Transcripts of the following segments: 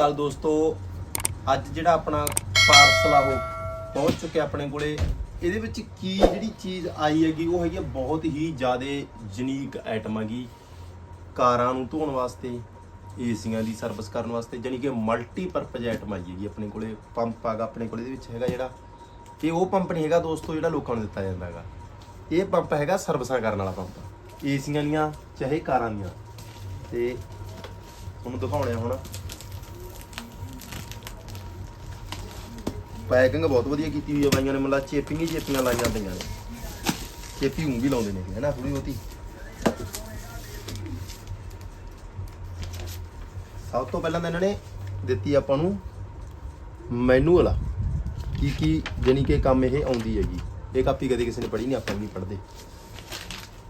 ਅਕਾਲ ਦੋਸਤੋ, ਅੱਜ ਜਿਹੜਾ ਆਪਣਾ ਪਾਰਸਲ ਆ ਉਹ ਪਹੁੰਚ ਚੁੱਕਿਆ ਆਪਣੇ ਕੋਲੇ। ਇਹਦੇ ਵਿੱਚ ਕੀ ਜਿਹੜੀ ਚੀਜ਼ ਆਈ ਹੈਗੀ, ਉਹ ਹੈਗੀ ਆ ਬਹੁਤ ਹੀ ਜ਼ਿਆਦਾ ਯੂਨੀਕ ਆਈਟਮ ਹੈਗੀ ਕਾਰਾਂ ਨੂੰ ਧੋਣ ਵਾਸਤੇ ਏਸੀਆਂ ਦੀ ਸਰਵਿਸ ਕਰਨ ਵਾਸਤੇ ਜਾਨੀ ਕਿ ਮਲਟੀ ਪਰਪਸ ਆਈਟਮ ਆਈ ਹੈਗੀ ਆਪਣੇ ਕੋਲੇ ਪੰਪ ਆਗਾ ਆਪਣੇ ਕੋਲੇ ਇਹਦੇ ਵਿੱਚ ਹੈਗਾ ਜਿਹੜਾ। ਇਹ ਉਹ ਪੰਪ ਨਹੀਂ ਹੈਗਾ ਦੋਸਤੋ ਜਿਹੜਾ ਲੋਕਾਂ ਨੂੰ ਦਿੱਤਾ ਜਾਂਦਾ ਹੈਗਾ। ਇਹ ਪੰਪ ਹੈਗਾ ਸਰਵਿਸਾਂ ਕਰਨ ਵਾਲਾ ਪੰਪ ਏਸੀਆਂ ਦੀਆਂ ਚਾਹੇ ਕਾਰਾਂ ਦੀਆਂ। ਤੇ ਤੁਹਾਨੂੰ ਦਿਖਾਉਣੇ ਆ ਹੁਣ। ਪੈਕਿੰਗ ਬਹੁਤ ਵਧੀਆ ਕੀਤੀ ਹੋਈ ਆ, ਬਾਈਆਂ ਨੇ ਮਤਲਬ ਚੇਪਿੰਗ ਹੀ ਚੇਪੀਆਂ ਲਾਈਆਂ ਪਈਆਂ ਨੇ। ਚੇਪੀ ਊਂ ਵੀ ਲਾਉਂਦੇ ਨੇ ਹੈ ਨਾ ਥੋੜੀ ਬਹੁਤੀ। ਸਭ ਤੋਂ ਪਹਿਲਾਂ ਤਾਂ ਇਹਨਾਂ ਨੇ ਦਿੱਤੀ ਆਪਾਂ ਨੂੰ ਮੈਨੂਅਲ ਆ, ਕੀ ਕੀ ਜਾਣੀ ਕਿ ਕੰਮ ਇਹ ਆਉਂਦੀ ਹੈਗੀ। ਇਹ ਕਾਪੀ ਕਦੇ ਕਿਸੇ ਨੇ ਪੜ੍ਹੀ ਨਹੀਂ, ਆਪਾਂ ਵੀ ਨਹੀਂ ਪੜ੍ਹਦੇ।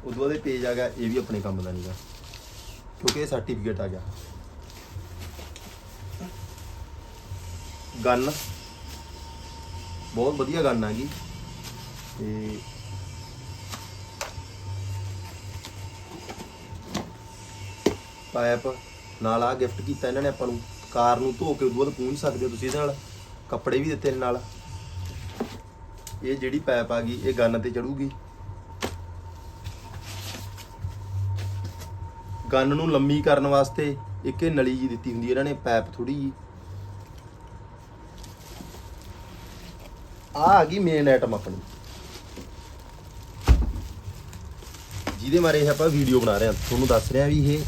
ਉਦੋਂ ਬਾਅਦ ਇਹ ਪੇਜ ਆ ਗਿਆ, ਇਹ ਵੀ ਆਪਣੇ ਕੰਮ ਦਾ ਨਹੀਂਗਾ ਕਿਉਂਕਿ ਇਹ ਸਰਟੀਫਿਕੇਟ ਆ ਗਿਆ। ਗਨ ਬਹੁਤ ਵਧੀਆ ਗਨ ਹੈਗੀ। ਤੇ ਪਾਇਪ ਨਾਲ ਆ ਗਿਫਟ ਕੀਤਾ ਇਹਨਾਂ ਨੇ ਆਪਾਂ ਨੂੰ। ਕਾਰ ਨੂੰ ਧੋ ਕੇ ਉਦੋਂ ਬਾਅਦ ਪੂੰਝ ਸਕਦੇ ਹੋ ਤੁਸੀਂ ਇਹਦੇ ਨਾਲ। ਕੱਪੜੇ ਵੀ ਦਿੱਤੇ ਨੇ ਨਾਲ। ਇਹ ਜਿਹੜੀ ਪਾਇਪ ਆ ਗਈ, ਇਹ ਗੰਨ ਤੇ ਚੜੂਗੀ। ਗੰਨ ਨੂੰ ਲੰਮੀ ਕਰਨ ਵਾਸਤੇ ਇੱਕ ਇਹ ਨਲੀ ਜੀ ਦਿੱਤੀ ਹੁੰਦੀ ਇਹਨਾਂ ਨੇ ਪਾਈਪ ਥੋੜੀ ਜੀ ਆ ਆ ਗਈ ਮੇਨ ਆਈਟਮ ਆਪਣੀ। ਜਿਹਦੇ ਬਾਰੇ ਆਪਾਂ ਵੀਡੀਓ ਬਣਾ ਰਹੇ ਹਾਂ। ਤੁਹਾਨੂੰ ਦੱਸ ਰਿਹਾ ਵੀ ਇਹ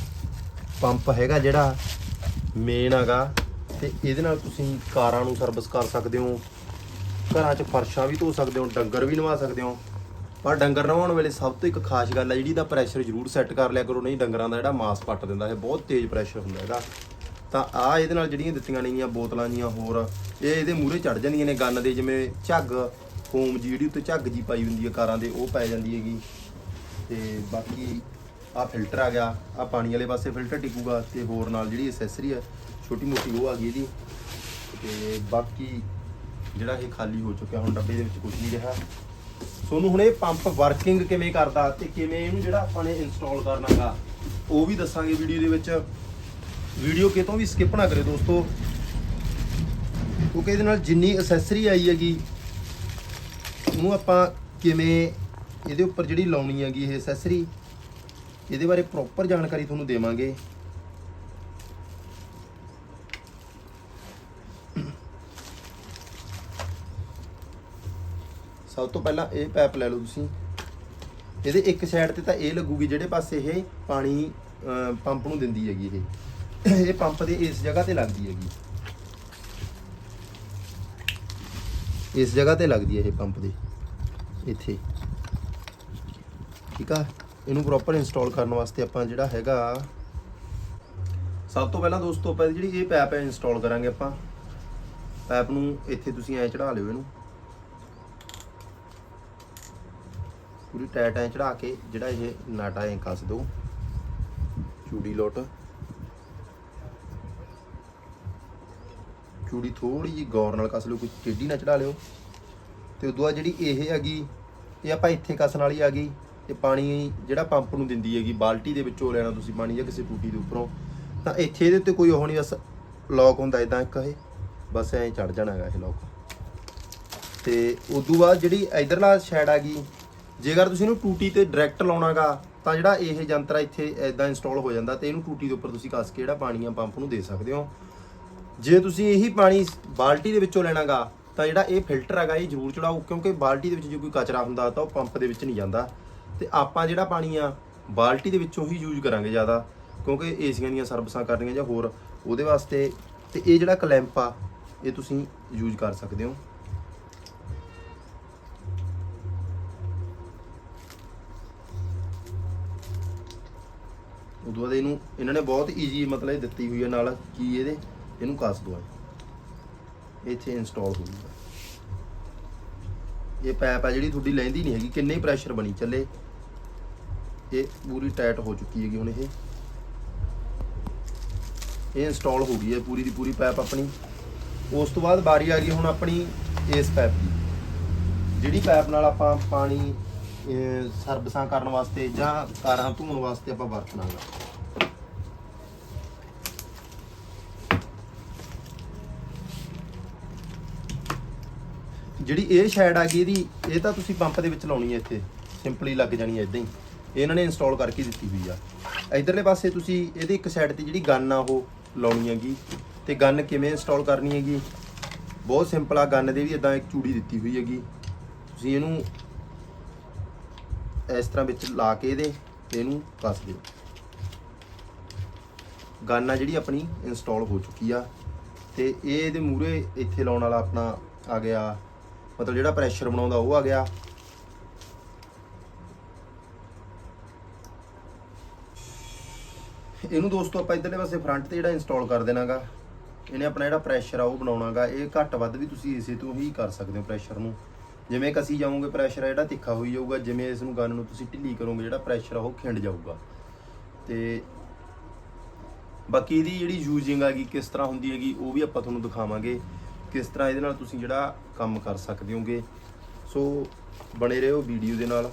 ਪੰਪ ਹੈਗਾ ਜਿਹੜਾ ਮੇਨ ਹੈਗਾ ਤੇ ਇਹਦੇ ਨਾਲ ਤੁਸੀਂ ਕਾਰਾਂ ਨੂੰ ਸਰਵਿਸ ਕਰ ਸਕਦੇ ਹੋ। ਘਰਾਂ 'ਚ ਫਰਸ਼ਾਂ ਵੀ ਧੋ ਸਕਦੇ ਹੋ, ਡੰਗਰ ਵੀ ਨਵਾ ਸਕਦੇ ਹੋ। ਪਰ ਡੰਗਰ ਨਵਾਉਣ ਵੇਲੇ ਸਭ ਤੋਂ ਇੱਕ ਖਾਸ ਗੱਲ ਹੈ, ਜਿਹੜੀ ਦਾ ਪ੍ਰੈਸ਼ਰ ਜ਼ਰੂਰ ਸੈੱਟ ਕਰ ਲਿਆ ਕਰੋ, ਨਹੀਂ ਡੰਗਰਾਂ ਦਾ ਜਿਹੜਾ ਮਾਸ ਪੱਟ ਦਿੰਦਾ ਹੈ ਬਹੁਤ ਤੇਜ਼ ਪ੍ਰੈਸ਼ਰ ਹੁੰਦਾ ਇਹਦਾ ਤਾਂ ਆ ਇਹਦੇ ਨਾਲ ਜਿਹੜੀਆਂ ਦਿੱਤੀਆਂ ਨੇਗੀਆਂ ਬੋਤਲਾਂ ਜੀਆਂ ਹੋਰ, ਇਹ ਇਹਦੇ ਮੂਹਰੇ ਚੜ ਜਾਂਦੀਆਂ ਨੇ ਗੰਨ ਦੇ, ਜਿਵੇਂ ਝੱਗ ਹੋਮ ਜੀ ਜਿਹੜੀ ਉੱਤੇ ਝੱਗ ਜੀ ਪਾਈ ਹੁੰਦੀ ਹੈ ਕਾਰਾਂ ਦੇ, ਉਹ ਪੈ ਜਾਂਦੀ ਹੈਗੀ। ਤੇ ਬਾਕੀ ਆ ਫਿਲਟਰ ਆ ਗਿਆ ਆ ਪਾਣੀ ਵਾਲੇ ਪਾਸੇ ਫਿਲਟਰ ਟਿਕੂਗਾ ਤੇ ਹੋਰ ਨਾਲ ਜਿਹੜੀ ਐਸੈਸਰੀ ਹੈ ਛੋਟੀ ਮੋਟੀ ਉਹ ਆ ਗਈ ਇਹਦੀ। ਤੇ ਬਾਕੀ ਜਿਹੜਾ ਇਹ ਖਾਲੀ ਹੋ ਚੁੱਕਿਆ ਹੁਣ ਡੱਬੇ ਦੇ ਵਿੱਚ ਕੁਝ ਨਹੀਂ ਰਿਹਾ। ਤੁਹਾਨੂੰ ਹੁਣ ਇਹ ਪੰਪ ਵਰਕਿੰਗ ਕਿਵੇਂ ਕਰਦਾ ਤੇ ਕਿਵੇਂ ਇਹਨੂੰ ਜਿਹੜਾ ਆਪਾਂ ਨੇ ਇੰਸਟਾਲ ਕਰਨਾਗਾ, ਉਹ ਵੀ ਦੱਸਾਂਗੇ ਵੀਡੀਓ ਦੇ ਵਿੱਚ। ਵੀਡੀਓ ਕਿਤੋਂ ਵੀ ਸਕਿਪ ਨਾ ਕਰੇ ਦੋਸਤੋ। ਕਿਉਂਕਿ ਇਹਦੇ ਨਾਲ ਜਿੰਨੀ ਐਸੈਸਰੀ ਆਈ ਹੈਗੀ, ਉਹਨੂੰ ਆਪਾਂ ਕਿਵੇਂ ਇਹਦੇ ਉੱਪਰ ਜਿਹੜੀ ਲਾਉਣੀ ਹੈਗੀ ਇਹ ਐਸੈਸਰੀ ਇਹਦੇ ਬਾਰੇ ਪ੍ਰੋਪਰ ਜਾਣਕਾਰੀ ਤੁਹਾਨੂੰ ਦੇਵਾਂਗੇ। ਸਭ ਤੋਂ ਪਹਿਲਾਂ ਇਹ ਪੈਪ ਲੈ ਲਓ ਤੁਸੀਂ। ਇਹਦੇ ਇੱਕ ਸਾਈਡ ਤੇ ਤਾਂ ਇਹ ਲੱਗੂਗੀ, ਜਿਹੜੇ ਪਾਸੇ ਇਹ ਪਾਣੀ ਪੰਪ ਨੂੰ ਦਿੰਦੀ ਹੈਗੀ ਇਹ। ਇਹ ਪੰਪ ਦੇ ਇਸ ਜਗ੍ਹਾ ਤੇ ਲੱਗਦੀ ਹੈਗੀ। ਇਸ ਜਗ੍ਹਾ ਤੇ ਲੱਗਦੀ ਹੈ ਇਹ ਪੰਪ ਦੇ। ਇੱਥੇ। ਠੀਕ ਆ? ਇਹਨੂੰ ਪ੍ਰੋਪਰ ਇੰਸਟਾਲ ਕਰਨ ਵਾਸਤੇ ਆਪਾਂ ਜਿਹੜਾ ਹੈਗਾ, ਸਭ ਤੋਂ ਪਹਿਲਾਂ ਦੋਸਤੋ ਆਪਾਂ ਜਿਹੜੀ ਇਹ ਪੈਪ ਹੈ ਇੰਸਟਾਲ ਕਰਾਂਗੇ ਆਪਾਂ। ਪੈਪ ਨੂੰ ਇੱਥੇ ਤੁਸੀਂ ਐ ਚੜਾ ਲਿਓ ਇਹਨੂੰ। ਪੂਰੀ ਟਾਈਟ ਐ ਚੜਾ ਕੇ ਜਿਹੜਾ ਇਹ ਨਾਟਾ ਐ ਕੱਸ ਦਿਓ। ਚੂੜੀ ਲੋਟ। ਚੂੜੀ ਥੋੜੀ ਜੀ ਗੌਰ ਨਾਲ ਕੱਸ ਲਿਓ, ਕੋਈ ਟੇਢੀ ਨਾ ਚੜਾ ਲਿਓ। ਤੇ ਉਦੋਂ ਬਾਅਦ ਜਿਹੜੀ ਇਹ ਹੈਗੀ, ਇਹ ਆਪਾਂ ਇੱਥੇ ਕੱਸਣ ਵਾਲੀ ਆ ਗਈ ਇਹ ਪਾਣੀ ਜਿਹੜਾ ਪੰਪ ਨੂੰ ਦਿੰਦੀ ਹੈਗੀ, ਬਾਲਟੀ ਦੇ ਵਿੱਚੋਂ ਲੈਣਾ ਤੁਸੀਂ ਪਾਣੀ ਜਾਂ ਕਿਸੇ ਟੂਟੀ ਦੇ ਉੱਪਰੋਂ, ਤਾਂ ਇੱਥੇ ਇਹਦੇ ਉੱਤੇ ਕੋਈ ਉਹ ਨਹੀਂ, ਬਸ ਲੌਕ ਹੁੰਦਾ ਇਦਾਂ ਇੱਕ ਇਹ, ਬਸ ਐਂ ਚੜ ਜਾਣਾ ਹੈਗਾ ਇਹ ਲੌਕ ਤੇ ਉਦੋਂ ਬਾਅਦ ਜਿਹੜੀ ਇਧਰਲਾ ਸਾਈਡ ਆ ਗਈ ਜੇਕਰ ਤੁਸੀਂ ਇਹਨੂੰ ਟੂਟੀ ਤੇ ਡਾਇਰੈਕਟ ਲਾਉਣਾਗਾ, ਤਾਂ ਜਿਹੜਾ ਇਹ ਯੰਤਰ ਇੱਥੇ ਇਦਾਂ ਇੰਸਟਾਲ ਹੋ ਜਾਂਦਾ ਤੇ ਇਹਨੂੰ ਟੂਟੀ ਦੇ ਉੱਪਰ ਤੁਸੀਂ ਕੱਸ ਕੇ ਜਿਹੜਾ ਪਾਣੀ ਆ ਪੰਪ ਨੂੰ ਦੇ ਸਕਦੇ ਹੋ। ਜੇ ਤੁਸੀਂ ਇਹੀ ਪਾਣੀ ਬਾਲਟੀ ਦੇ ਵਿੱਚੋਂ ਲੈਣਾਗਾ, ਤਾਂ ਜਿਹੜਾ ਇਹ ਫਿਲਟਰ ਹੈਗਾ, ਇਹ ਜ਼ਰੂਰ ਚੜਾਓ, ਕਿਉਂਕਿ ਬਾਲਟੀ ਦੇ ਵਿੱਚ ਜੇ ਕੋਈ ਕਚਰਾ ਹੁੰਦਾ, ਤਾਂ ਉਹ ਪੰਪ ਦੇ ਵਿੱਚ ਨਹੀਂ ਜਾਂਦਾ। ਤੇ ਆਪਾਂ ਜਿਹੜਾ ਪਾਣੀ ਆ, ਬਾਲਟੀ ਦੇ ਵਿੱਚੋਂ ਹੀ ਯੂਜ਼ ਕਰਾਂਗੇ ਜ਼ਿਆਦਾ, ਕਿਉਂਕਿ ਏਸੀਆਂ ਦੀਆਂ ਸਰਵਿਸਾਂ ਕਰਨੀਆਂ ਜਾਂ ਹੋਰ, ਉਹਦੇ ਵਾਸਤੇ, ਤੇ ਇਹ ਜਿਹੜਾ ਕਲੈਂਪ ਆ, ਇਹ ਤੁਸੀਂ ਯੂਜ਼ ਕਰ ਸਕਦੇ ਹੋ। ਉਦੋਂ ਬਾਅਦ ਇਹਨੂੰ, ਇਹਨਾਂ ਨੇ ਬਹੁਤ ਈਜ਼ੀ ਮਤਲਬ ਇਹ ਦਿੱਤੀ ਹੋਈ ਹੈ ਨਾਲ ਕੀ ਇਹਦੇ। ਇਹਨੂੰ ਕੱਸ ਦੋ ਇੱਥੇ ਇੰਸਟਾਲ ਹੋ ਜੂਗਾ ਇਹ ਪੈਪ ਆ ਜਿਹੜੀ ਤੁਹਾਡੀ ਲੈਂਦੀ ਨਹੀਂ ਹੈਗੀ ਕਿੰਨੇ ਹੀ ਪ੍ਰੈਸ਼ਰ ਬਣੀ ਚੱਲੇ। ਇਹ ਪੂਰੀ ਟਾਈਟ ਹੋ ਚੁੱਕੀ ਹੈਗੀ ਹੁਣ ਇਹ। ਇਹ ਇੰਸਟਾਲ ਹੋ ਗਈ ਹੈ ਪੂਰੀ ਦੀ ਪੂਰੀ ਪੈਪ ਆਪਣੀ। ਉਸ ਤੋਂ ਬਾਅਦ ਵਾਰੀ ਆ ਗਈ ਹੁਣ ਆਪਣੀ ਇਸ ਪੈਪ ਦੀ। ਜਿਹੜੀ ਪੈਪ ਨਾਲ ਆਪਾਂ ਪਾਣੀ ਅਹ, ਸਰਵਿਸਾਂ ਕਰਨ ਵਾਸਤੇ ਜਾਂ ਕਾਰਾਂ ਧੋਣ ਵਾਸਤੇ ਆਪਾਂ ਵਰਤਣਾਗਾ ਜਿਹੜੀ ਇਹ ਸ਼ੈਡ ਆ ਗਈ ਇਹਦੀ, ਇਹ ਤਾਂ ਤੁਸੀਂ ਪੰਪ ਦੇ ਵਿੱਚ ਲਾਉਣੀ ਹੈ ਇੱਥੇ। ਸਿੰਪਲੀ ਲੱਗ ਜਾਣੀ ਹੈ ਇਦਾਂ ਹੀ। ਇਹਨਾਂ ਨੇ ਇੰਸਟਾਲ ਕਰਕੇ ਦਿੱਤੀ ਹੋਈ ਆ। ਇਧਰਲੇ ਪਾਸੇ ਤੁਸੀਂ ਇਹਦੇ ਇੱਕ ਸਾਈਡ ਤੇ ਜਿਹੜੀ ਗਨ ਆ ਉਹ ਲਾਉਣੀ ਹੈਗੀ। ਤੇ ਗਨ ਕਿਵੇਂ ਇੰਸਟਾਲ ਕਰਨੀ ਹੈਗੀ? ਬਹੁਤ ਸਿੰਪਲ ਆ ਗਨ ਦੇ ਵੀ ਇਦਾਂ ਇੱਕ ਚੂੜੀ ਦਿੱਤੀ ਹੋਈ ਹੈਗੀ। ਤੁਸੀਂ ਇਹਨੂੰ ਇਸ ਤਰ੍ਹਾਂ ਵਿੱਚ ਲਾ ਕੇ ਇਹਦੇ ਤੇ ਇਹਨੂੰ ਕੱਸ ਦਿਓ। ਗਨ ਆ ਜਿਹੜੀ ਆਪਣੀ ਇੰਸਟਾਲ ਹੋ ਚੁੱਕੀ ਆ। ਤੇ ਇਹ ਇਹਦੇ ਮੂਰੇ ਇੱਥੇ ਲਾਉਣ ਵਾਲਾ ਆਪਣਾ ਆ ਗਿਆ ਮਤਲਬ ਜਿਹੜਾ ਪ੍ਰੈਸ਼ਰ ਬਣਾਉਂਦਾ ਉਹ ਆ ਗਿਆ। ਇਹਨੂੰ ਦੋਸਤੋ ਆਪਾਂ ਇਧਰਲੇ ਪਾਸੇ ਫਰੰਟ ਤੇ ਜਿਹੜਾ ਇੰਸਟਾਲ ਕਰ ਦੇਣਾਗਾ, ਇਹਨੇ ਆਪਣਾ ਜਿਹੜਾ ਪ੍ਰੈਸ਼ਰ ਆ ਉਹ ਬਣਾਉਣਾਗਾ, ਇਹ ਘੱਟ ਵੱਧ ਵੀ ਤੁਸੀਂ ਇਸੇ ਤੋਂ ਹੀ ਕਰ ਸਕਦੇ ਹੋ ਪ੍ਰੈਸ਼ਰ ਨੂੰ। ਜਿਵੇਂ ਕਸੀ ਜਾਓਗੇ ਪ੍ਰੈਸ਼ਰ ਆ ਜਿਹੜਾ ਤਿੱਖਾ ਹੋਈ ਜਾਊਗਾ, ਜਿਵੇਂ ਇਸ ਨੂੰ ਗਨ ਨੂੰ ਤੁਸੀਂ ਢਿੱਲੀ ਕਰੋਗੇ, ਜਿਹੜਾ ਪ੍ਰੈਸ਼ਰ ਆ ਉਹ ਖਿੰਡ ਜਾਊਗਾ। ਤੇ ਬਾਕੀ ਇਹਦੀ ਜਿਹੜੀ ਯੂਜ਼ਿੰਗ ਹੈਗੀ, ਕਿਸ ਤਰ੍ਹਾਂ ਹੁੰਦੀ ਹੈਗੀ, ਉਹ ਵੀ ਆਪਾਂ ਤੁਹਾਨੂੰ ਦਿਖਾਵਾਂਗੇ। ਕਿਸ ਤਰ੍ਹਾਂ ਇਹਦੇ ਨਾਲ ਤੁਸੀਂ ਜਿਹੜਾ ਕੰਮ ਕਰ ਸਕਦੇ ਹੋਗੇ। ਸੋ ਬਣੇ ਰਹੋ ਵੀਡੀਓ ਦੇ ਨਾਲ।